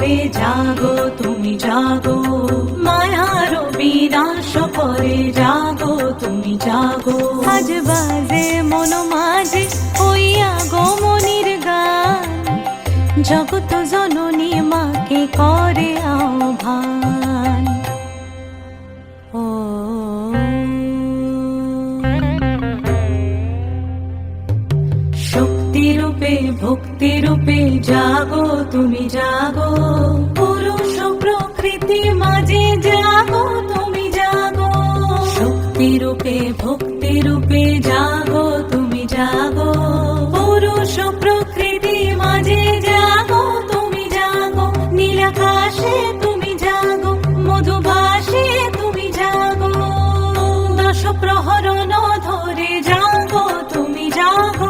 মূরতি জাগো, তুমি জাগো। মায়ার বিনাশ করে জাগো, তুমি জাগো। আজ বাজে মন মাঝে হইয়া মনির গান। জগত শক্তি রূপে ভক্তি রূপে জাগো, তুমি জাগো। পুরুষ প্রকৃতি মাঝে জাগো, তুমি জাগো। শক্তি রূপে ভক্তি রূপে জাগো, তুমি জাগো। পুরুষ প্রকৃতি মাঝে জাগো, তুমি জাগো। নীলাকাশে তুমি জাগো, মধুভাসে তুমি জাগো। দশ প্রহরণ ধরে জাগো, তুমি জাগো।